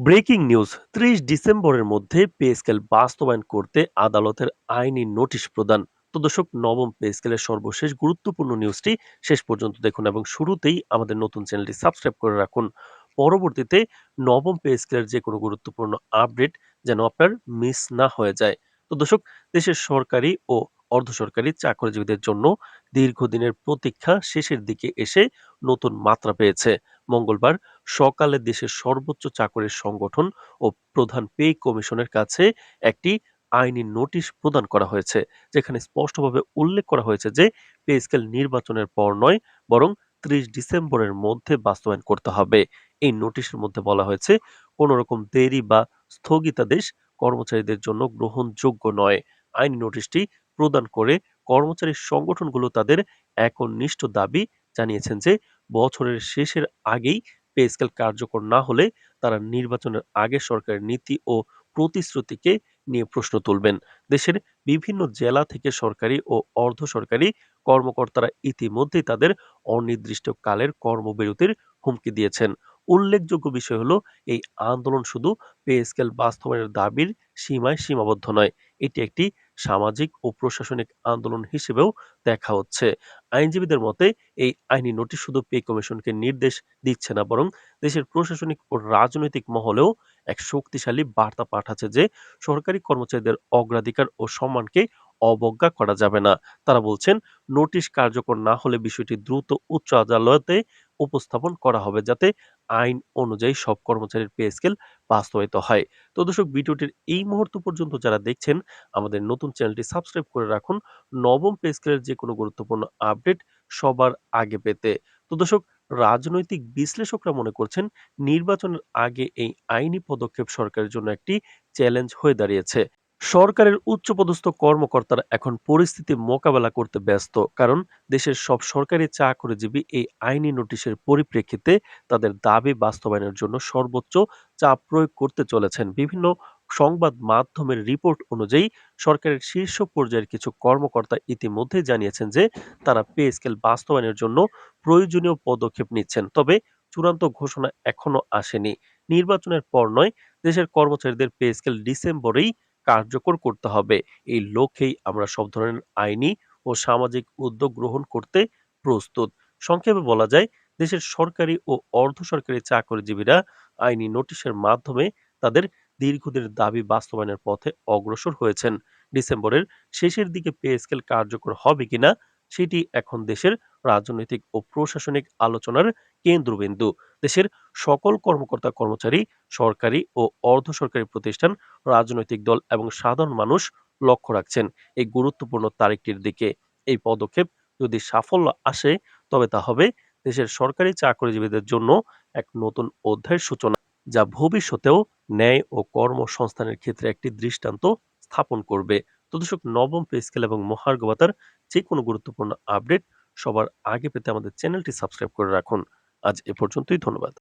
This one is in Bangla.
ব্রেকিং নিউজ, ত্রিশ ডিসেম্বরের মধ্যে পে স্কেল বাস্তবায়ন করতে আদালতের আইনি নোটিশ প্রদান। তো দর্শক, নবম পে স্কেলের সর্বশেষ গুরুত্বপূর্ণ নিউজটি শেষ পর্যন্ত দেখুন এবং শুরুতেই আমাদের নতুন চ্যানেলটি সাবস্ক্রাইব করে রাখুন। পরবর্তীতে নবম পে স্কেলের যে কোনো গুরুত্বপূর্ণ আপডেট যেন আপনার মিস না হয়ে যায়। তো দর্শক, দেশের সরকারি ও অর্ধ সরকারি চাকরিজীবীদের জন্য দীর্ঘদিনের প্রতীক্ষা শেষের দিকে এসে নতুন মাত্রা পেয়েছে। মঙ্গলবার সকালে দেশের সর্বোচ্চ চাকরির সংগঠন ও প্রধান পে কমিশনের কাছে একটি আইনি নোটিশ প্রদান করা হয়েছে, যেখানে স্পষ্টভাবে উল্লেখ করা হয়েছে যে পে স্কেল নির্বাচনের পর নয়, বরং ত্রিশ ডিসেম্বরের মধ্যে বাস্তবায়ন করতে হবে। এই নোটিশের মধ্যে বলা হয়েছে কোনো রকম দেরি বা স্থগিতাদেশ কর্মচারীদের জন্য গ্রহণযোগ্য নয়। আইনি নোটিশটি প্রদান করে কর্মচারী সংগঠনগুলো তাদের একনিষ্ঠ দাবি জানিয়েছেন যে বছরের শেষের আগেই পে স্কেল কার্যকর না হলে তারা নির্বাচনের আগে সরকারের নীতি ও প্রতিশ্রুতিকে নিয়ে প্রশ্ন তুলবেন। দেশের বিভিন্ন জেলা থেকে সরকারি ও অর্ধ সরকারি কর্মকর্তারা ইতিমধ্যেই তাদের অনির্দিষ্টকালের কর্মবিরতির হুমকি দিয়েছেন। উল্লেখযোগ্য বিষয় হলো, এই আন্দোলন শুধু পে স্কেল বাস্তবায়নের দাবির সীমায় সীমাবদ্ধ নয়, এটি একটি সামাজিক ও প্রশাসনিক আন্দোলন হিসেবেও দেখা হচ্ছে। আইনজীবীদের মতে, এই আইনি নোটিশ শুধু পে কমিশনকে নির্দেশ দিচ্ছে না, বরং দেশের প্রশাসনিক ও রাজনৈতিক মহলেও এক শক্তিশালী বার্তা পাঠাচ্ছে যে, সরকারি কর্মচারীদের অগ্রাধিকার ও সম্মানকে অবজ্ঞা করা যাবে না। তারা বলছেন, নোটিশ কার্যকর না হলে বিষয়টি দ্রুত উচ্চ আদালতে উপস্থাপন করা হবে যাতে আইন অনুযায়ী সব কর্মচারীর পে স্কেল বাস্তবায়িত হয়। তো দর্শক, ভিডিওটির এই মুহূর্ত পর্যন্ত যারা দেখছেন, আমাদের নতুন চ্যানেলটি সাবস্ক্রাইব করে রাখুন। নবম পে স্কেলের যে কোনো গুরুত্বপূর্ণ আপডেট সবার আগে পেতে। তো দর্শক, রাজনৈতিক বিশ্লেষকরা মনে করছেন, নির্বাচনের আগে এই আইনি পদক্ষেপ সরকারের জন্য একটি চ্যালেঞ্জ হয়ে দাঁড়িয়েছে। সরকারের উচ্চপদস্থ কর্মকর্তারা এখন পরিস্থিতি মোকাবেলা করতে ব্যস্ত, কারণ দেশের সব সরকারি চাকরিজীবী এই আইনি নোটিশের পরিপ্রেক্ষিতে তাদের দাবি বাস্তবায়নের জন্য সর্বোচ্চ চাপ প্রয়োগ করতে চলেছেন। বিভিন্ন সংবাদ মাধ্যমের রিপোর্ট অনুযায়ী সরকারের শীর্ষ পর্যায়ের কিছু কর্মকর্তা ইতিমধ্যে জানিয়েছেন যে, তারা পে স্কেল বাস্তবায়নের জন্য প্রয়োজনীয় পদক্ষেপ নিচ্ছেন, তবে চূড়ান্ত ঘোষণা এখনও আসেনি। নির্বাচনের পর নয়, দেশের কর্মচারীদের পে স্কেল ডিসেম্বরেই কার্যকর করতে হবে। এই লক্ষ্যেই আমরা সব ধরনের আইনি ও সামাজিক উদ্যোগ গ্রহণ করতে প্রস্তুত। সংক্ষেপে বলা যায়, দেশের সরকারি ও অর্ধ সরকারি চাকরিজীবীরা আইনি নোটিশের মাধ্যমে তাদের দীর্ঘদিনের দাবি বাস্তবায়নের পথে অগ্রসর হয়েছেন। ডিসেম্বরের শেষের দিকে পে স্কেল কার্যকর হবে কিনা, সেটি এখন দেশের রাজনৈতিক ও প্রশাসনিক আলোচনার কেন্দ্রবিন্দু। দেশের সকল কর্মকর্তা কর্মচারী, সরকারি ও অর্ধ সরকারি প্রতিষ্ঠান, রাজনৈতিক দল এবং সাধারণ মানুষ লক্ষ্য রাখছেন এই গুরুত্বপূর্ণ তারিখটির দিকে। এই পদক্ষেপ যদি সাফল্য আসে, তবে তা হবে দেশের সরকারি চাকরিজীবীদের জন্য এক নতুন অধ্যায়ের সূচনা, যা ভবিষ্যতেও ন্যায় ও কর্মসংস্থানের ক্ষেত্রে একটি দৃষ্টান্ত স্থাপন করবে। তো দর্শক, নবম পে স্কেল এবং মহার্ঘ ভাতার যে কোনো গুরুত্বপূর্ণ আপডেট সবার আগে পেতে আমাদের চ্যানেলটি সাবস্ক্রাইব করে রাখুন। আজ এ পর্যন্তই ধন্যবাদ।